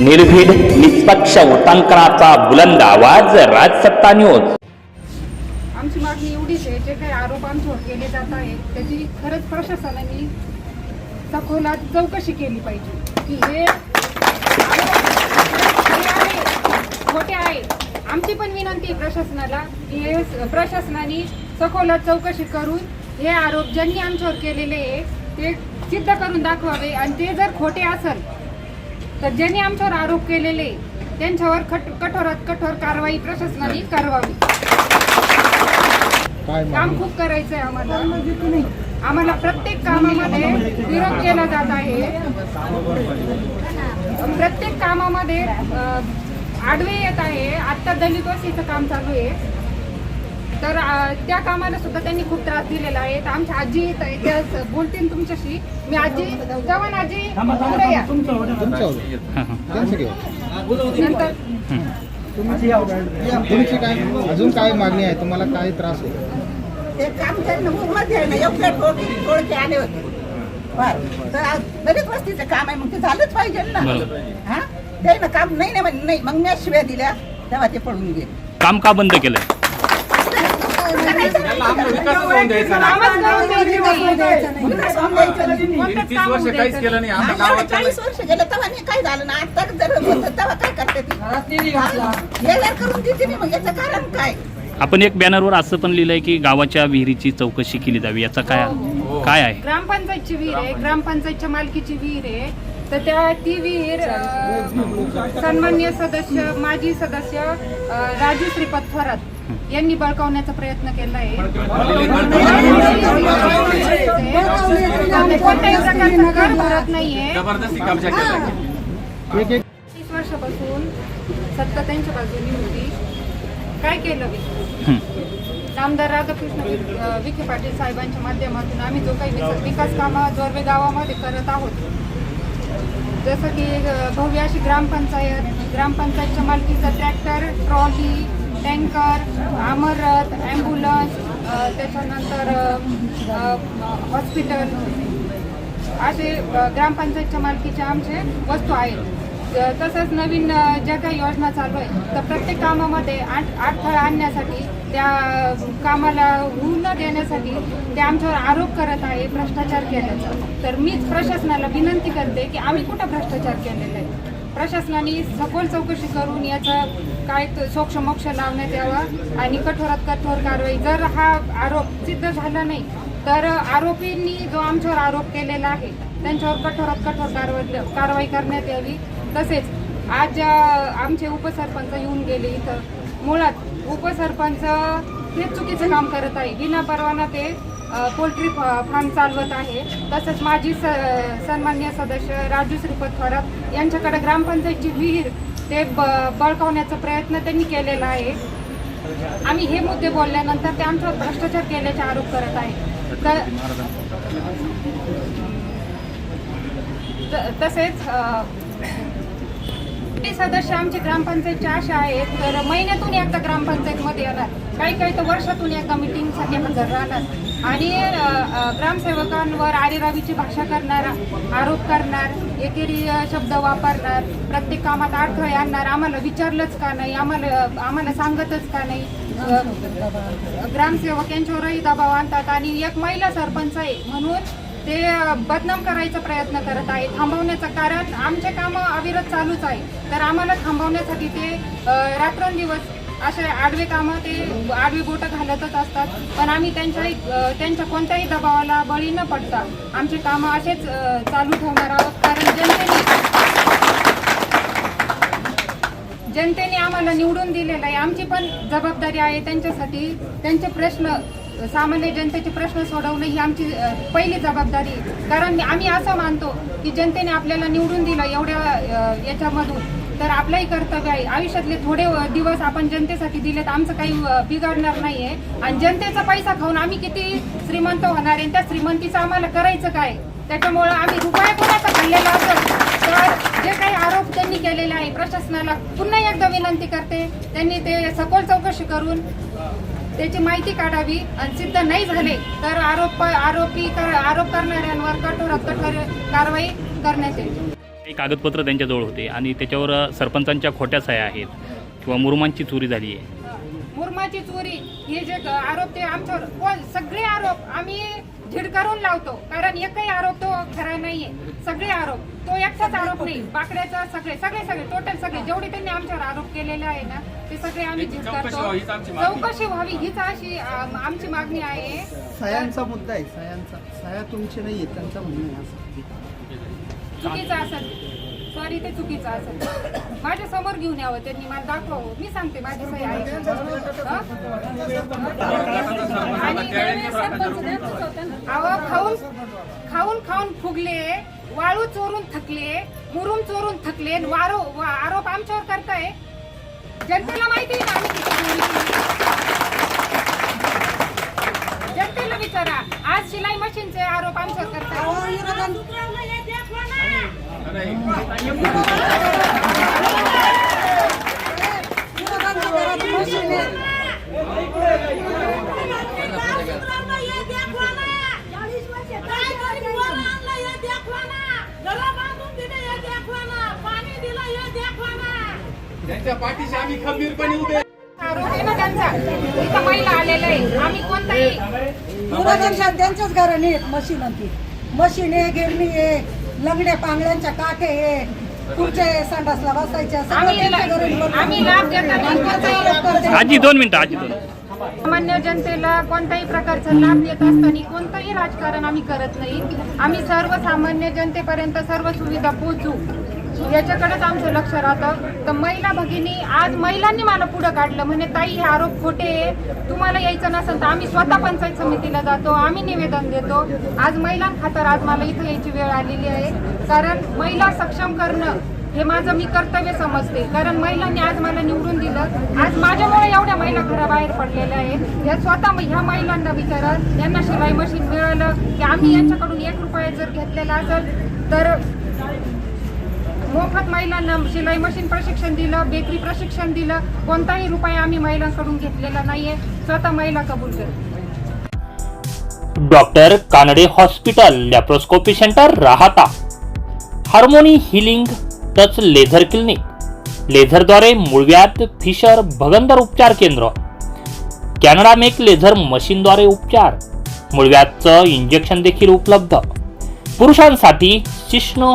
निर्भीड निष्पक्ष उटंकनाचा बुलंद आवाज राजसत्ता न्यूज आमची मागणी एवढीच आहे जे काही आरोप आमच्यावर केले जात आहेत त्याची खरंच प्रशासनाने सखोलात चौकशी केली पाहिजे. की हे खोटे आहे. आमची पण विनंती आहे प्रशासनाला की हे प्रशासनाने सखोलात चौकशी करून हे आरोप ज्यांनी आमच्यावर केलेले आहे ते सिद्ध करून दाखवावे. आणि ते जर खोटे असेल तर ज्यांनी आमच्यावर आरोप केलेले त्यांच्यावर कठोरात कठोर कारवाई प्रशासनाने करावी. काम खूप करायचं आहे आम्हाला. आम्हाला प्रत्येक कामामध्ये विरोध केला जात आहे. प्रत्येक कामामध्ये आडवे येत आहे. आता दलित वस्तीचं काम चालू आहे. तर त्या कामाला सुद्धा त्यांनी खूप त्रास दिलेला आहे. तर आमच्या आजी बोलतील तुमच्याशी. मी आजी जवान आजी पुढे या. नंतर. तुमची काय अजून काय मागणी आहे? तुम्हाला काय त्रास होतो? ते काम त्यांना मध्ये आहे ना योग्य टोळ टोळके आले होते. बर. तर आज दलित वस्तीचं काम आहे मग ते झालंच पाहिजे ना. हा? ते ना काम नाही नाही मग मी शिव्या दिल्या तेव्हा ते पळून गेले. काम का बंद केलं कामच करून द्यायचं नाही. विकास होऊन द्यायचा नाही. कोणतंच तीस काम वर्ष होऊन काहीच द्यायचं केलं नाही. हा, आमच्या एवढे गावाच्या चाळीस वर्ष गेलं तेव्हा नाही काय झालं ना? आता जर होतं तेव्हा काय करते ती? हा? हे जर करून देते नाही मग याचं कारण काय? आपण एक बॅनरवर असं पण लिहिलंय की गावाच्या विहिरीची चौकशी केली जावी. याचा काय काय आहे? ग्रामपंचायतची विहीर आहे. ग्रामपंचायतच्या मालकीची विहीर आहे. तर त्या ती विहीर अ, सन्मान्य सदस्य माजी सदस्य राजू श्रीपद थोरात यांनी बळकावण्याचा प्रयत्न केला आहे. कोणत्याही प्रकारचा कर भरत नाहीये. तीस वर्षापासून सत्ता त्यांच्या बाजूनी होती. काय केलं मी. आमदार राधाकृष्ण विखे पाटील साहेबांच्या माध्यमातून आम्ही जो काही विकास कामं जोरवे गावामध्ये करत आहोत जसं की भव्य अशी ग्रामपंचायत ग्रामपंचायतच्या मालकीचा ट्रॅक्टर ट्रॉली टँकर आमरथ ॲम्ब्युलन्स त्याच्यानंतर हॉस्पिटल असे ग्रामपंचायतच्या मालकीचे आमचे वस्तू आहेत. तसंच नवीन ज्या काही योजना चालू आहे तर प्रत्येक कामामध्ये आठ अडथळा आणण्यासाठी त्या कामाला होऊ न देण्यासाठी ते आमच्यावर आरोप करत आहे भ्रष्टाचार केल्याचा. तर मीच प्रशासनाला विनंती करते की आम्ही कुठं भ्रष्टाचार केलेला आहे? प्रशासनाने सखोल चौकशी करून याचा काय तो सोक्ष मोक्ष लावण्यात यावा आणि कठोरात कठोर कारवाई. जर हा आरोप सिद्ध झाला नाही तर आरोपींनी जो आमच्यावर आरोप केलेला आहे त्यांच्यावर कठोरात कठोर कारवाई कारवाई करण्यात यावी. तसेच आज आमचे उपसरपंच येऊन गेले इथं. मुळात उपसरपंच हे चुकीचं काम करत आहे. विना परवाना ते पोल्ट्री फ- फार्म चालवत आहे. तसंच माजी स सन्मान्य सदस्य राजू श्रीपद थोरात यांच्याकडे ग्रामपंचायतची विहीर ते ब बळकावण्याचा प्रयत्न त्यांनी केलेला आहे. आम्ही हे मुद्दे बोलल्यानंतर ते आमच्यावर भ्रष्टाचार केल्याचे आरोप करत आहे. तर त- तसेच अ, सदस्य आमचे ग्रामपंचायतच्या असे आहेत तर महिन्यातून एकदा ग्रामपंचायतमध्ये येणार. काही काही तर वर्षातून एकदा मिटिंगसाठी हजर राहणार. आणि ग्रामसेवकांवर आरेरावीची भाषा करणार आरोप करणार एकेरी शब्द वापरणार प्रत्येक कामात अडथळे आणणार आम्हाला विचारलंच का नाही आम्हाला आम्हाला सांगतच का नाही. ग्रामसेवक यांच्यावरही दबाव आणतात. आणि एक महिला सरपंच आहे म्हणून ते बदनाम करायचा प्रयत्न करत आहे थांबवण्याचं कारण आमचे कामं अविरत चालूच आहे तर आम्हाला थांबवण्यासाठी ते रात्रंदिवस असे आडवे कामं ते आडवी बोटं घालतच असतात. पण आम्ही त्यांच्या त्यांच्या कोणत्याही दबावाला बळी न पडता आमचे कामं असेच चालू ठेवणार आहोत. कारण जनतेने जनतेने आम्हाला निवडून दिलेलं आहे. आमची पण जबाबदारी आहे त्यांच्यासाठी. त्यांचे प्रश्न सामान्य जनतेचे प्रश्न सोडवणं ही आमची पहिली जबाबदारी आहे. कारण आम्ही असं मानतो की जनतेने आपल्याला निवडून दिलं एवढ्या याच्यामधून. तर आपलंही कर्तव्य आहे. आयुष्यातले थोडे दिवस आपण जनतेसाठी दिलेत आमचं काही अ, बिघडणार नाहीये. आणि जनतेचा पैसा खाऊन आम्ही किती श्रीमंत होणार आहे आणि त्या श्रीमंतीचं आम्हाला करायचं काय? त्याच्यामुळं आम्ही रुपये कोणाचा खाल्लेला असेल तर जे काही आरोप त्यांनी केलेले आहे प्रशासनाला पुन्हा एकदा विनंती करते. त्यांनी ते सखोल चौकशी करून त्याची माहिती काढावी आणि सिद्ध नाही झाले तर आरोप आरोपी कर- आरोप करणाऱ्यांवर कठोरात कठोर कारवाई करण्यात येईल. काही कागदपत्र त्यांच्याजवळ होते आणि त्याच्यावर सरपंचांच्या खोट्या सह्या आहेत किंवा मुरुमांची चोरी झाली आहे. मुरमाची चोरी हे जे आरोप ते आमच्यावर कोण सगळे आरोप आम्ही झिडकारून लावतो. कारण एकही आरोप तो खरा नाहीये. सगळे आरोप. तो एकटाच आरोप नाही. बाकड्याचा सगळे सगळे सगळे टोटल सगळे. जेवढे त्यांनी आमच्यावर आरोप केलेले आहे ना ते सगळे आम्ही चौकशी झिडकारतो व्हावी हीच आमची मागणी. चौकशी व्हावी हीच अशी आम- आमची मागणी आहे. सह्यांचा मुद्दा आहे सह्यांचा सह्या तुमची नाही आहेत त्यांचं म्हणणं आहे असं. चुकीचं असेल. सॉरी ते चुकीचं असेल. माझ्यासमोर घेऊन यावं त्यांनी मला दाखवावं. मी सांगते माझी सही आहे? आणि अहो खाऊन खाऊन खाऊन फुगले. वाळू चोरून थकले मुरुम चोरून थकले आणि वारो वा- आरोप आमच्यावर करताय. जनतेला माहिती आहे ना आम्ही किती चोरी केली. जनतेला विचारा. आज शिलाई मशीनचे आरोप आमच्यावर करताय. त्यांच्या पाठीशी आम्ही खंबीरपणे उभे आम्ही कोणताही दूरदर्शन त्यांच्याच घराने आहेत मशीन ती मशीन आहे गिरणी आहे लंगड्या पांगड्यांच्या काठे आहे खुर्च्या आहे, संडासला बसायच्या आम्ही लाभ आजी दोन मिनटं आजी दोन सामान्य जनतेला कोणत्याही प्रकारचा लाभ देत असताना कोणतंही राजकारण आम्ही करत नाही. आम्ही सर्वसामान्य जनतेपर्यंत सर्व सुविधा पोहोचू. याच्याकडेच आमचं लक्ष राहतं. तर महिला भगिनी आज महिलांनी मला पुढं काढलं. म्हणे ताई हे आरोप खोटे आहे. तुम्हाला यायचं नसेल तर आम्ही स्वतः पंचायत समितीला जातो. आम्ही निवेदन देतो. आज महिलांखातर आज मला इथं यायची वेळ आलेली आहे. कारण महिला सक्षम करणं हे माझं मी कर्तव्य समजते. कारण महिलांनी आज मला निवडून दिलं. आज माझ्यामुळे एवढ्या महिला घराबाहेर पडलेल्या आहेत. या स्वतः ह्या महिलांना विचारा. यांना शिलाई मशीन मिळालं की आम्ही यांच्याकडून एक रुपया जर घेतलेला असेल तर मोफत महिलांना शिलाई मशीन प्रशिक्षण दिलं बेकरी प्रशिक्षण दिलं. कोणताही रुपया आम्ही महिलांकडून घेतलेला नाहीये. स्वतः महिला कबूल करते doctor Kanade hospital laparoscopy centre Rahata. Harmony healing touch laser clinic. लेझरद्वारे मुळव्यात फिशर भगंदर उपचार केंद्र. कॅनडा मेक लेझर मशीनद्वारे उपचार. मुळव्यातचं इंजेक्शन देखील उपलब्ध. पुरुषांसाठी शिष्ण